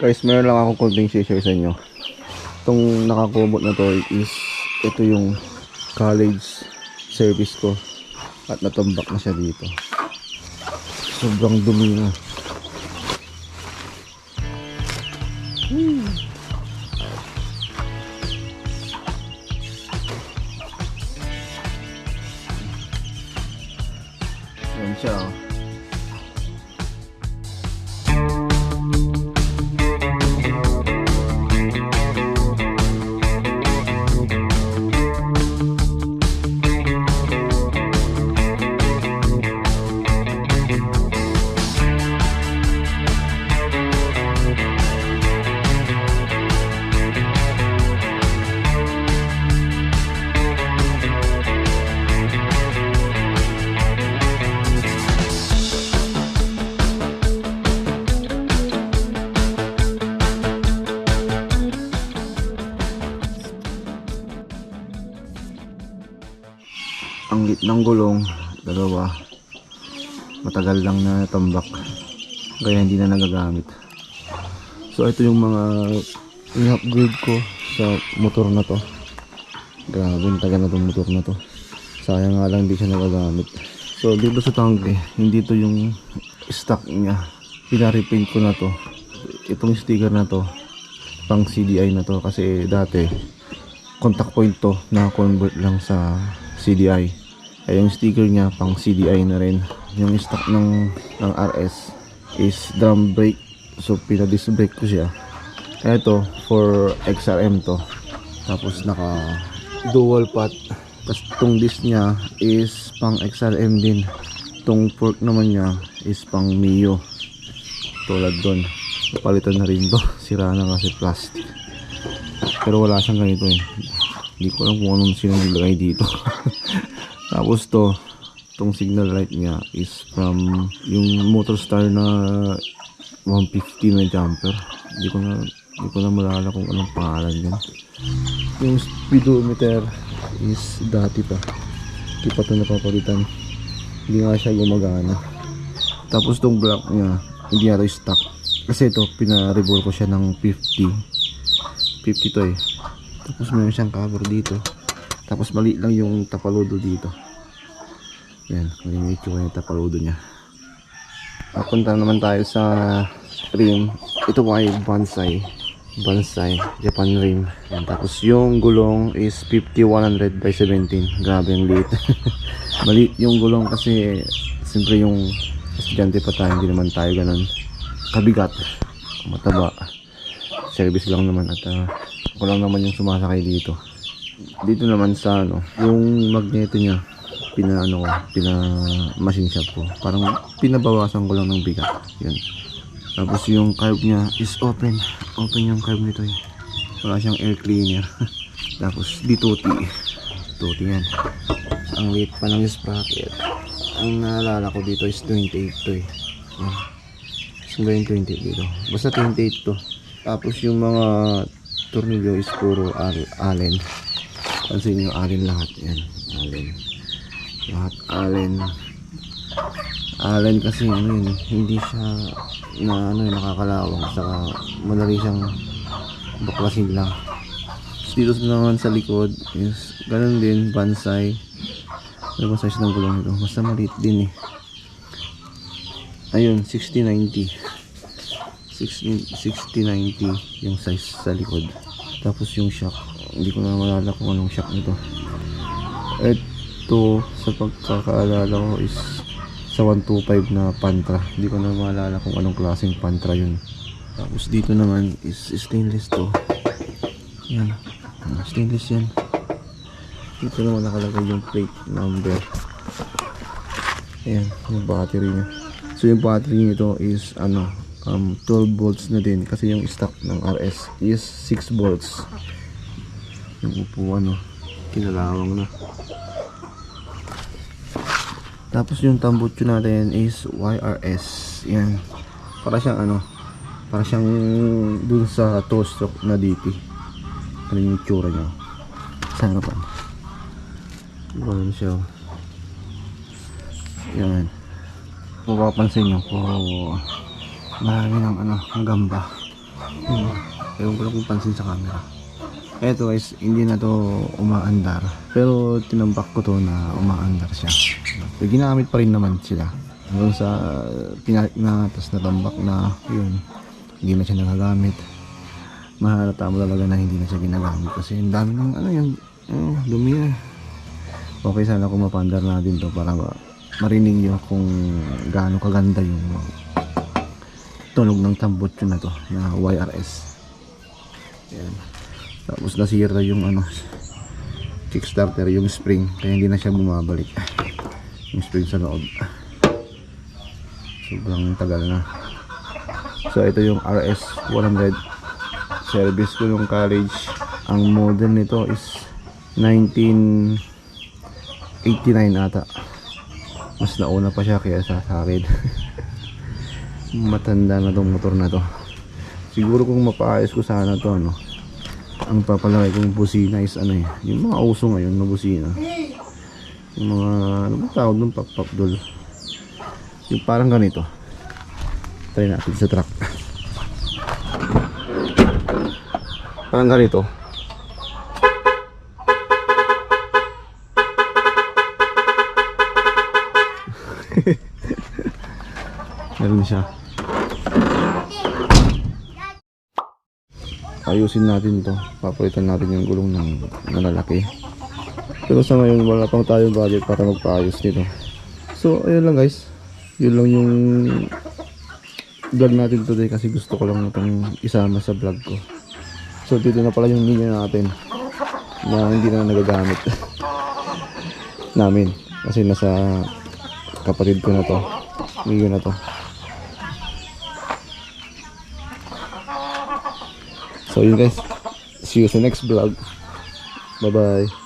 Guys, meron lang akong konting share sa inyo. Itong nakakubot na to is ito yung college service ko at natumbak na siya dito. Sobrang dumi na. Yan ang gitnang gulong dalawa. Matagal lang na tambak. Kaya hindi na nagagamit. So ito yung mga in-upgrade ko sa motor na to. Grabe tagal na tong motor na to. Sayang nga lang hindi siya nagagamit. So dito sa tangke hindi to yung stock niya. Pinarepaint ko na to. Itong sticker na to pang CDI na to. Kasi dati contact point to na convert lang sa CDI ay yung sticker niya pang CDI na rin. Yung stock ng ng RS is drum brake. So pina disc brake ko siya. Eto for XRM to. Tapos naka dual pot. Tapos tong disc niya is pang XRM din. Tong fork naman niya is pang Mio. Tulad doon palitan na rin to. Sira na kasi plastic. Pero wala siyang ganito eh. Hindi ko alam kung anong sino nilagay dito tapos to tong signal light niya is from yung motor star na 150 na jumper. Hindi ko na hindi ko na malala kung anong pangalan yun yung speedometer is dati pa. Hindi pa ito napapalitan. Hindi nga siya gumagana. Tapos tong block niya hindi na ito stock kasi ito pina-revolve ko siya ng 50 50 to eh. Tapos meron siyang cover dito tapos mali lang yung tapaludo dito. Yan mali yung itsura yung tapaludo niya. Papunta naman tayo sa rim. Ito po ay bonsai bonsai Japan rim. Yan. tapos yung gulong is 50-100 by 17 grabe yung liit. Mali yung gulong kasi siyempre yung estudyante pa tayo hindi naman tayo ganun kabigat. Mataba. Service lang naman at uh, ako lang naman yung sumasakay dito dito naman sa ano yung magneto niya pinaano ko pina machine shop ko. Parang pinabawasan ko lang ng bigat. Yun. Tapos yung carb niya is open. Open yung carb nito eh. Wala siyang air cleaner. Tapos di tuti tuti yan. Ang liit pa ng sprocket. Ang naalala ko dito is 28 to eh. Yan. Yung 28 dito. Basta 28 to. Tapos yung mga tornilyo is puro al- allen pansin nyo allen lahat yan. Allen lahat allen allen kasi ano yun hindi siya na ano yun, nakakalawang. Saka madali siyang baklasin lang. Dito naman sa likod is ganun din bansay. Ano ba size ng gulong nito. Basta maliit din eh. Ayun 6090 60 6090 yung size sa likod. Tapos yung shock hindi ko na malala kung anong shock nito. Ito sa pagkakaalala ko is sa 125 na pantra. Hindi ko na malala kung anong klaseng pantra yun. Tapos dito naman is stainless to. Yan. Ah, stainless yan. Dito naman nakalagay yung plate number. Ayan yung battery niya. So yung battery nito is ano um, 12 volts na din. Kasi yung stock ng RS is 6 volts yung upuan no kinalawang na. Tapos yung tambutso natin is YRS yan. Para siyang ano para siyang dun sa two stroke na DT ano yung itsura niya? Sa harapan ganun siya oh. yan. Mapapansin nyo puro marami ng ano ng gamba. Hmm. Ewan ko lang kung pansin sa camera. Eto guys, hindi na to umaandar. Pero tinambak ko to na umaandar siya. So, ginamit pa rin naman sila. Hanggang sa pinalik na, tapos natambak na, yun. Hindi na siya nagagamit. Mahalata mo talaga na hindi na siya ginagamit. Kasi ang dami ng ano yung oh, dumi na. Okay sana kung mapandar natin to para ma- marinig nyo kung gaano kaganda yung tunog ng tambot na to na YRS. Ayan. Tapos nasira yung ano kickstarter yung spring. Kaya hindi na siya bumabalik. Yung spring sa loob. Sobrang tagal na. So ito yung RS 100 service ko yung college. Ang model nito is 1989 ata. Mas nauna pa siya kaya sa akin. Matanda na tong motor na to. Siguro kung mapaayos ko sana to no ang papalaki kong busina is ano eh yung mga uso ngayon na busina. Yung mga ano ba tawag nung doll yung parang ganito. Try natin sa truck. Parang ganito. Meron siya ayusin natin to. Papalitan natin yung gulong ng nalalaki pero sa ngayon wala pang tayong budget para magpaayos nito. So ayun lang guys. Yun lang yung vlog natin today kasi gusto ko lang itong isama sa vlog ko. So dito na pala yung linya natin na hindi na nagagamit namin. Kasi nasa kapatid ko na to. Migo na to So yun guys. See you sa next vlog. Bye bye.